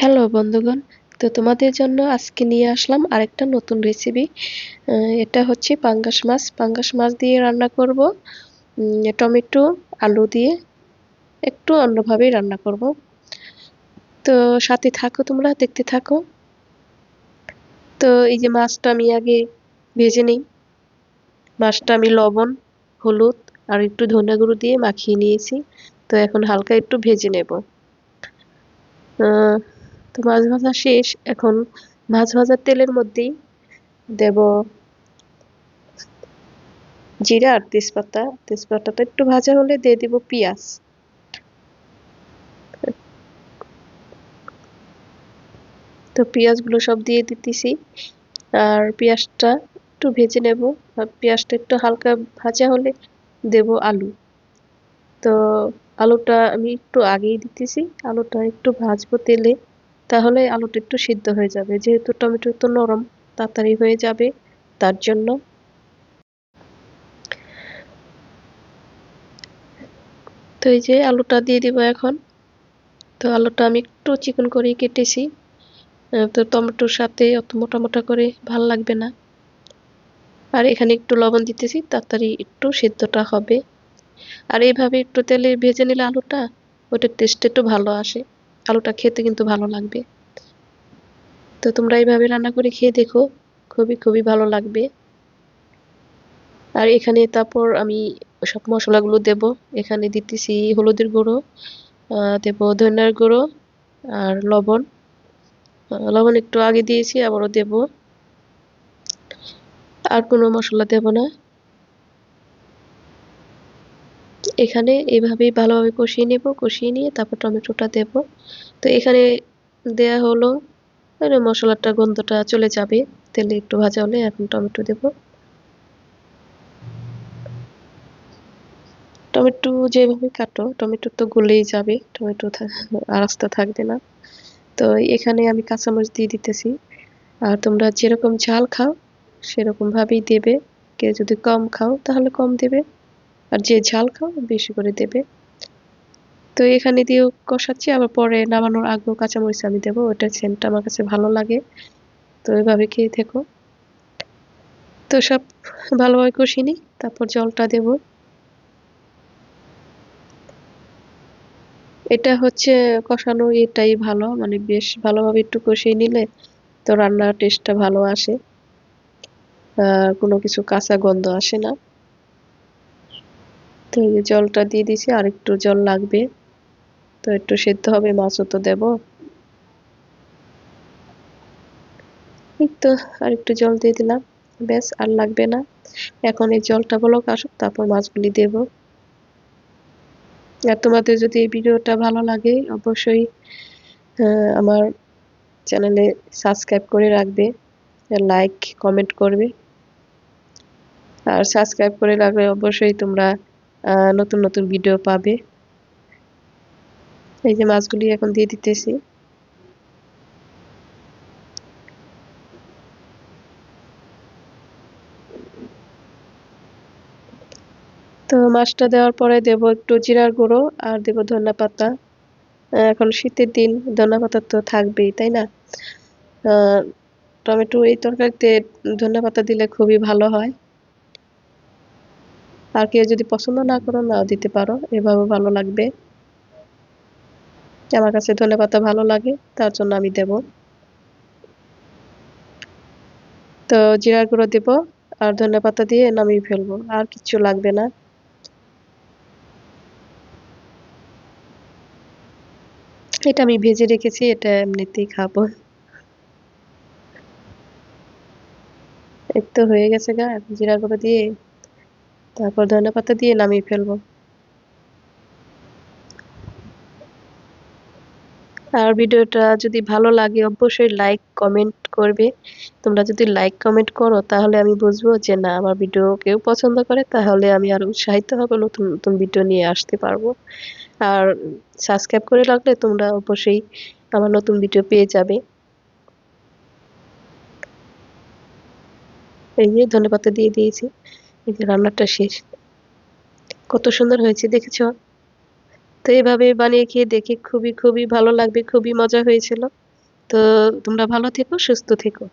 Hello বন্ধুগণ, তো তোমাদের জন্য আজকে নিয়ে আসলাম আরেকটা নতুন রেসিপি এটা হচ্ছে পাঙ্গাস মাছ। পাঙ্গাস মাছ দিয়ে রান্না করব। টমেটো, আলু দিয়ে একটু অন্যভাবেই রান্না করব। তো সাথে থাকো তোমরা, দেখতে থাকো। তো এই যে মাছটা আমি আগে ভেজে নিই। মাছটা আমি লবণ, হলুদ আর একটু ধনে গুঁড়ো দিয়ে মাখিয়ে নিয়েছি। তো এখন হালকা একটু ভেজে নেব। তো মাছ ভাজা শেষ, এখন মাছ ভাজার তেলের মধ্যেই দেব জিরা আর তেজপাতা। তেজপাতাটা একটু ভাজা হলে দিয়ে দিব পেঁয়াজ। তো পেঁয়াজগুলো সব দিয়ে দিতেছি। আর পেঁয়াজটা একটু ভেজে নেব। পেঁয়াজটা একটু হালকা ভাজা হলে দেব আলু। তো আলুটা আমি একটু আগেই দিতেছি। আলুটা একটু ভাজবো তেলে। তাহলে আলুটা একটু সিদ্ধ হয়ে যাবে। যেহেতু টমেটো তো নরম, তাড়াতাড়ি হয়ে যাবে, তার জন্য তো এই যে আলুটা দিয়ে দিব এখন। তো আলুটা আমি একটু চিকন করে কেটেছি। তো টমেটোর সাথে অত মোটা মোটা করে ভালো লাগবে না। আর এখানে একটু লবণ দিতেছি, তাড়াতাড়ি একটু সিদ্ধটা হবে। আর এইভাবে একটু তেলে ভেজে নিলে আলুটা, ওটার টেস্ট একটু ভালো আসে। আলুটা খেতে কিন্তু ভালো লাগবে। তো তোমরা এইভাবে রান্না করে খেয়ে দেখো, খুবই খুবই ভালো লাগবে। আর এখানে তারপর আমি সব মশলাগুলো দেব। এখানে দিতেছি হলুদের গুঁড়ো দেব ধনিয়ার গুঁড়ো আর লবণ। লবণ একটু আগে দিয়েছি, আবারও দেব। আর কোনো মশলা দেব না। এখানে এইভাবেই ভালোভাবে কষিয়ে নেব, কষিয়ে নিয়ে তারপর টমেটোটা দেব। তো এখানে দেয়া হলো মশলাটা গন্ধটা চলে যাবে, তেলে একটু ভাজা হলে এখন টমেটো দেব। টমেটো যেভাবে কাটো, টমেটো তো গলেই যাবে, টমেটো আস্তে থাকবে না। তো এখানে আমি কাঁচামরিচ দিয়ে দিতেছি। আর তোমরা যেরকম ঝাল খাও সেরকম ভাবেই দেবে। কেউ যদি কম খাও, তাহলে কম দেবে। আর যে ঝাল খাও, বেশি করে দেবে। তো এখানে দিয়েও কষাচ্ছি, আবার পরে নামানোর আগেও কাঁচামরিচ আমি দেবো, ওটা সেন্টটা আমার কাছে ভালো লাগে। তো এভাবে খেয়ে থেকো। তো সব ভালোভাবে কষিয়ে নিই, তারপর জলটা দেব। এটা হচ্ছে কষানো, এটাই ভালো মানে বেশ ভালোভাবে একটু কষিয়ে নিলে তো রান্নার টেস্টটা ভালো আসে। কোনো কিছু কাঁচা গন্ধ আসে না। তো এই জলটা দিয়ে দিছি, আর একটু জল লাগবে। তো একটু সেদ্ধ হবে, মাছও তো দেব। এই তো আর একটু জল দিয়ে দিলাম। ব্যাস, আর লাগবে না। এখন এই জলটা বলক আসুক, তারপর মাছগুলি দেব। আর তোমাদের যদি এই ভিডিওটা ভালো লাগে, অবশ্যই আমার চ্যানেলে সাবস্ক্রাইব করে রাখবে। লাইক, কমেন্ট করবে। আর সাবস্ক্রাইব করে রাখলে অবশ্যই তোমরা নতুন নতুন ভিডিও পাবে। এই যে মাছগুলি এখন দিয়ে দিতেছি। তো মাছটা দেওয়ার পরে দেব একটু জিরার গুঁড়ো আর দেব ধনা পাতা। এখন শীতের দিন ধনা পাতা তো থাকবেই, তাই না? টমেটো এই তরকারিতে ধনা পাতা দিলে খুবই ভালো হয়। আর কেউ যদি পছন্দ না করো, নাও দিতে পারো। এভাবে ভালো লাগবে। আমার কাছে ধনে পাতা ভালো লাগে, তার জন্য আমি দেব। তো জিরার গুঁড়ো দেব, আর ধনে পাতা দিয়ে নামিয়ে ফেলব, আর কিছু লাগবে না। এটা আমি ভেজে রেখেছি, এটা এমনিতেই খাব। তো হয়ে গেছে গা জিরা গুঁড়ো দিয়ে তারপর ধনে পাতা দিয়ে নামিয়ে ফেলব। আর ভিডিওটা যদি ভালো লাগে, অবশ্যই লাইক কমেন্ট করবে। তোমরা যদি লাইক কমেন্ট করো, তাহলে আমি বুঝব যে না, আমার ভিডিও কেউ পছন্দ করে, তাহলে আমি আরও উৎসাহিত হব, নতুন নতুন ভিডিও নিয়ে আসতে পারব। আর সাবস্ক্রাইব করে রাখলে তোমরা অবশ্যই আমার নতুন ভিডিও পেয়ে যাবে। এই যে ধনেপাতা দিয়ে দিয়েছি। এই যে রান্নাটা শেষ। কত সুন্দর হয়েছে, দেখেছ? তো এইভাবে বানিয়ে খেয়ে দেখে খুবই খুবই ভালো লাগবে, খুবই মজা হয়েছিল। তো তোমরা ভালো থেকো, সুস্থ থেকো।